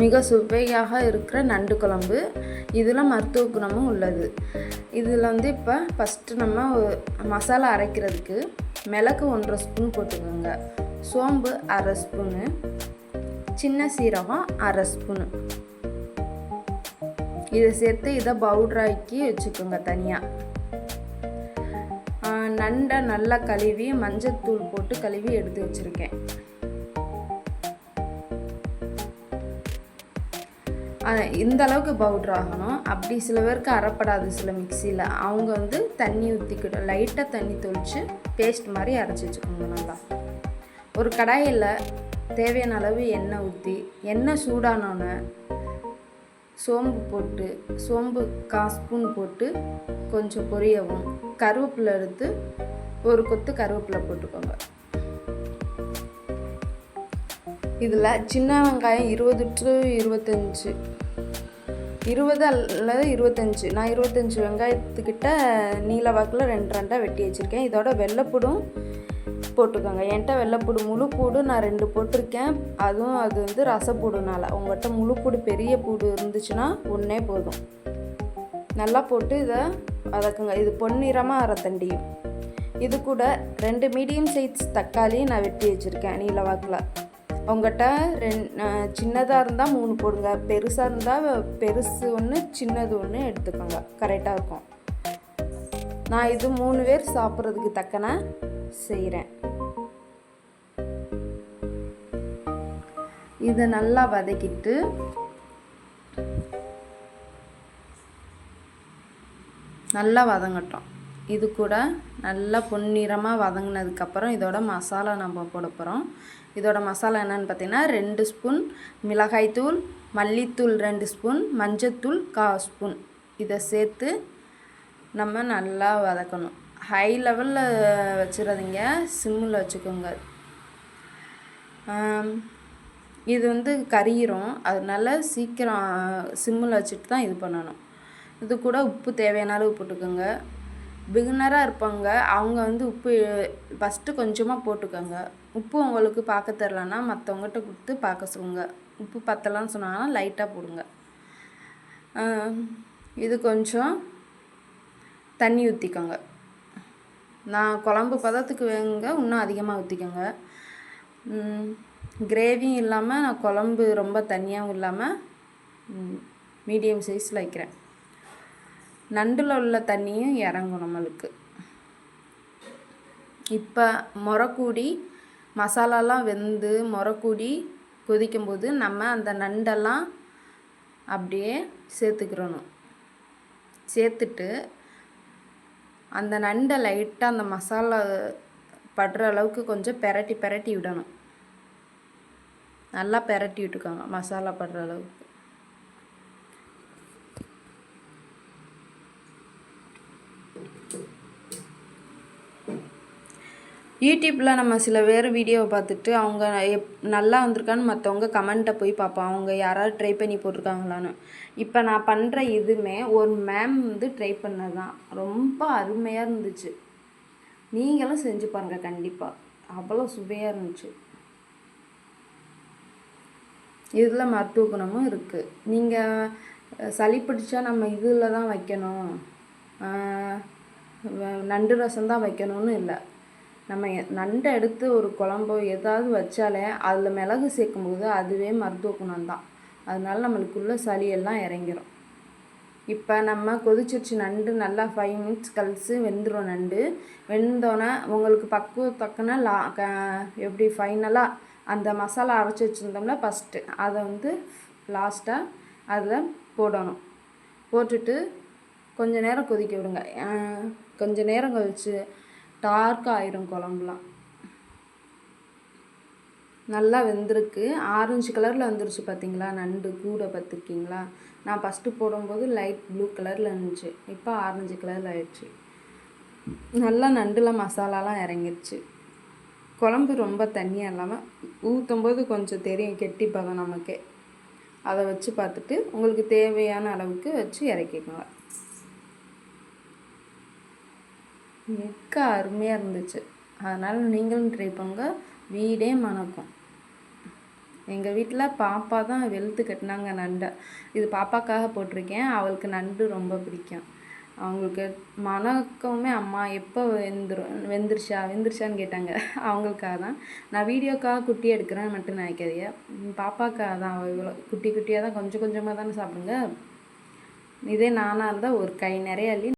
மிக சுவையாக இருக்கிற நண்டு குழம்பு. இதில் மருத்துவ குணமும் உள்ளது. இதில் வந்து இப்போ ஃபஸ்ட்டு நம்ம மசாலா அரைக்கிறதுக்கு மிளகு ஒன்றரை ஸ்பூன் போட்டுக்கோங்க. சோம்பு அரை ஸ்பூனு சின்ன சீரகம் அரை ஸ்பூனு. இதை சேர்த்து இதை பவுட்ராக்கி வச்சுக்கோங்க தனியாக நண்டை நல்லா கழுவி மஞ்சத்தூள் போட்டு கழுவி எடுத்து வச்சுருக்கேன். இந்த அளவுக்கு பவுட்ரு ஆகணும். அப்படி சில பேருக்கு அரைப்படாது சில மிக்சியில் அவங்க வந்து தண்ணி ஊற்றிக்கிட்டோம் லைட்டாக தண்ணி தொளிச்சு பேஸ்ட் மாதிரி அரைச்சி வச்சுக்கோங்க நல்லா. ஒரு கடாயில் தேவையான அளவு எண்ணெய் ஊற்றி எண்ணெய் சூடானோன்னே சோம்பு போட்டு சோம்பு கா ஸ்பூன் போட்டு கொஞ்சம் பொரியவும். கருவேப்பிலை எடுத்து ஒரு கொத்து கருவேப்பிலை போட்டுக்கோங்க. இதில் சின்ன வெங்காயம் இருபது டு இருபத்தஞ்சி. இருபது அல்லது இருபத்தஞ்சி. நான் இருபத்தஞ்சி வெங்காயத்துக்கிட்ட நீல வாக்கில் ரெண்டு ரெண்டாக வெட்டி வச்சுருக்கேன். இதோட வெள்ளைப்பூடும் போட்டுக்கோங்க. என்கிட்ட வெள்ளைப்பூடு முழுப்பூடு நான் ரெண்டு போட்டிருக்கேன். அதுவும் அது வந்து ரசப்பூடுனால. உங்கள்கிட்ட முழு பூடு பெரிய பூடு இருந்துச்சுன்னா ஒன்றே போதும். நல்லா போட்டு இதை வதக்குங்க. இது பொன்னிறமாக அரைத்தண்டியும் இது கூட ரெண்டு மீடியம் சைஸ் தக்காளி நான் வெட்டி வச்சுருக்கேன் நீல வாக்கில். உங்கள்கிட்ட ரெண் சின்னதாக இருந்தால் மூணு போடுங்க. பெருசாக இருந்தால் பெருசு ஒன்று சின்னது ஒன்று எடுத்துக்கோங்க. கரெக்டாக இருக்கும். நான் இது மூணு பேர் சாப்பிட்றதுக்கு தக்கன செய்கிறேன் இதை நல்லா வதக்கிட்டு நல்லா வதங்கட்டும். இது கூட நல்லா பொன்னிறமாக வதங்கினதுக்கப்புறம் இதோட மசாலா நம்ம போட போகிறோம் இதோட மசாலா என்னென்னு பார்த்தீங்கன்னா ரெண்டு ஸ்பூன் மிளகாய்த்தூள் மல்லித்தூள் ரெண்டு ஸ்பூன் மஞ்சத்தூள் கா ஸ்பூன். இதை சேர்த்து நம்ம நல்லா வதக்கணும். ஹை லெவலில் வச்சிடாதீங்க. சிம்மில் வச்சுக்கோங்க. இது வந்து கரியிரும் அதனால சீக்கிரம் சிம்மில் வச்சுட்டு தான் இது பண்ணணும். இது கூட உப்பு தேவையான அளவு போட்டுக்கோங்க. பிகினராக இருப்பாங்க. அவங்க வந்து உப்பு ஃபஸ்ட்டு கொஞ்சமாக போட்டுக்கோங்க. உப்பு உங்களுக்கு பார்க்க தெரிலனா மற்றவங்ககிட்ட கொடுத்து பார்க்க சொல்லுங்க. உப்பு பத்தலான்னு சொன்னாங்கன்னா லைட்டாக போடுங்க. இது கொஞ்சம் தண்ணி ஊற்றிக்கோங்க நான் குழம்பு பதத்துக்கு வேங்க இன்னும் அதிகமாக ஊற்றிக்கோங்க கிரேவியும் இல்லாமல் நான் குழம்பு ரொம்ப தண்ணியாகவும் இல்லாமல் மீடியம் சைஸில் வைக்கிறேன். நண்டில் உள்ள தண்ணியும் இறங்கும் நம்மளுக்கு. இப்போ முறக்கூடி மசாலாலாம் வெந்து முறக்கூடி கொதிக்கும்போது நம்ம அந்த நண்டெல்லாம் அப்படியே சேர்த்துக்கிறணும். சேர்த்துட்டு அந்த நண்டை லைட்டாக அந்த மசாலா படுற அளவுக்கு கொஞ்சம் பெரட்டி பெரட்டி விடணும். நல்லா பெரட்டி விட்டுக்கோங்க மசாலா படுற அளவுக்கு. யூடியூப்பில் நம்ம சில பேர் வீடியோவை பார்த்துட்டு அவங்க எப் நல்லா வந்திருக்கான்னு மற்றவங்க கமெண்ட்டை போய் பார்ப்போம். அவங்க யாராவது ட்ரை பண்ணி போட்டிருக்காங்களான்னு. இப்போ நான் பண்ணுற இதுவுமே ஒரு மேம் வந்து ட்ரை பண்ணது தான் ரொம்ப அருமையாக இருந்துச்சு. நீங்களும் செஞ்சு பாருங்கள் கண்டிப்பாக அவ்வளோ சுவையாக இருந்துச்சு. இதில் மருத்துவ குணமும் இருக்குது நீங்கள் சளி பிடிச்சா நம்ம இதில் தான் வைக்கணும். நண்டு ரசம் தான் வைக்கணும்னு இல்லை. நம்ம நண்டு நண்டை எடுத்து ஒரு குழம்போ ஏதாவது வச்சாலே அதில் மிளகு சேர்க்கும்போது அதுவே மருத்துவ குணம் தான் அதனால நம்மளுக்குள்ளே சளி எல்லாம் இறங்கிரும். இப்போ நம்ம கொதிச்சிருச்சு நண்டு நல்லா ஃபைவ் மினிட்ஸ் கழிச்சு வெந்துடும் நண்டு. வெந்தோடனே உங்களுக்கு பக்குவத்தக்கன லா க எப்படி ஃபைனலாக அந்த மசாலா அரைச்சி வச்சுருந்தோம்ல ஃபஸ்ட்டு அதை வந்து லாஸ்ட்டாக அதில் போடணும். போட்டுட்டு கொஞ்சம் நேரம் கொதிக்க விடுங்க. கொஞ்சம் நேரம் கழிச்சு டார்க்காக ஆயிரும் குழம்புலாம். நல்லா வெந்திருக்கு. ஆரஞ்சு கலரில் வந்துருச்சு பார்த்தீங்களா நண்டு கூடை பார்த்துருக்கீங்களா நான் ஃபஸ்ட்டு போடும்போது லைட் ப்ளூ கலரில் இருந்துச்சு. இப்போ ஆரஞ்சு கலரில் ஆயிடுச்சு. நல்லா நண்டில் மசாலாலாம் இறங்கிருச்சு. குழம்பு ரொம்ப தண்ணியாக இல்லாமல் ஊற்றும் போது கொஞ்சம் தெரியும் கெட்டி பதம் நமக்கே. அதை வச்சு பார்த்துட்டு உங்களுக்கு தேவையான அளவுக்கு வச்சு இறக்கிக்கோங்க மிக்க அருமையாக இருந்துச்சு. அதனால் நீங்களும் ட்ரை பண்ணுங்க. வீடே மணக்கும். எங்கள் வீட்டில் பாப்பா தான் வெளுத்து கட்டினாங்க நண்டை. இது பாப்பாக்காக போட்டிருக்கேன். அவளுக்கு நண்டு ரொம்ப பிடிக்கும். அவங்களுக்கு மணக்கவுமே அம்மா எப்போ வெந்துடும் வெந்துருச்சா வெந்துருச்சான்னு கேட்டாங்க. அவங்களுக்காக தான். நான் வீடியோக்காக குட்டி எடுக்கிறேன் மட்டும் நினைக்காதீங்க. பாப்பாக்காக தான். அவள் இவ்வளோ குட்டி குட்டியாக தான் கொஞ்சம் கொஞ்சமாக தானே சாப்பிடுங்க. இதே நானாக இருந்தால் ஒரு கை நிறைய அள்ளி